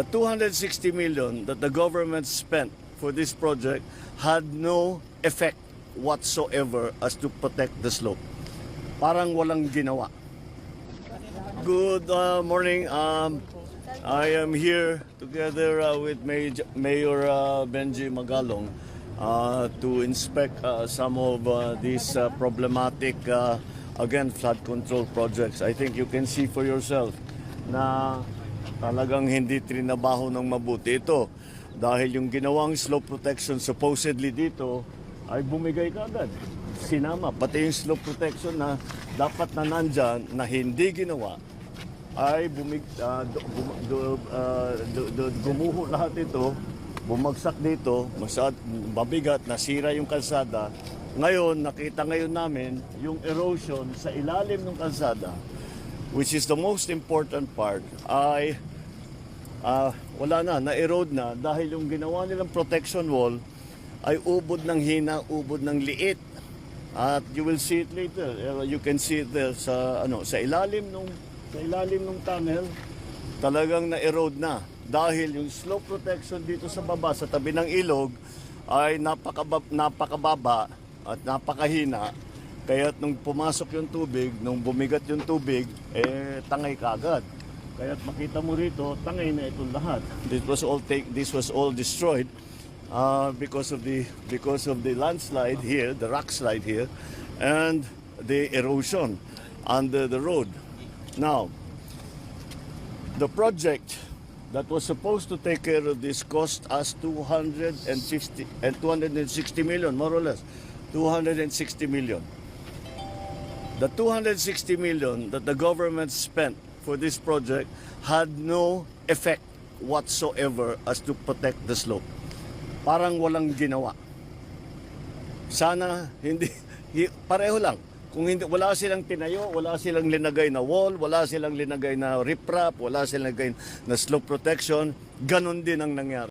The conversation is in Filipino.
the 260 million that the government spent for this project had no effect whatsoever as to protect the slope. Parang walang ginawa. Good uh, morning. Um, I am here together uh, with Maj- Mayor uh, Benji Magalong uh, to inspect uh, some of uh, these uh, problematic, uh, again, flood control projects. I think you can see for yourself na talagang hindi trinabaho ng mabuti ito. Dahil yung ginawang slope protection supposedly dito ay bumigay kagad. Sinama, pati yung slope protection na dapat na nandyan na hindi ginawa ay bumig, ah, du- bum- du- ah, du- du- gumuho lahat ito, bumagsak dito, masad, mabigat, nasira yung kalsada. Ngayon, nakita ngayon namin yung erosion sa ilalim ng kalsada, which is the most important part, ay ah, wala na, na-erode na dahil yung ginawa nilang protection wall ay ubod ng hina, ubod ng liit. At you will see it later. Uh, You can see it there sa ano sa ilalim nung sa ilalim ng tunnel talagang na-erode na dahil yung slope protection dito sa baba sa tabi ng ilog ay napakaba, napakababa at napakahina kaya nung pumasok yung tubig, nung bumigat yung tubig, eh tangay kagad. Kaya makita mo rito, tangay na itong lahat. This was all take, this was all destroyed uh, because of the because of the landslide here, the rock slide here, and the erosion under the road. Now, the project that was supposed to take care of this cost us 250 and 260 million, more or less, 260 million. The 260 million that the government spent for this project had no effect whatsoever as to protect the slope. Parang walang ginawa. Sana hindi hi- pareho lang. Kung hindi wala silang tinayo, wala silang linagay na wall, wala silang linagay na riprap, wala silang linagay na slope protection, ganun din ang nangyari.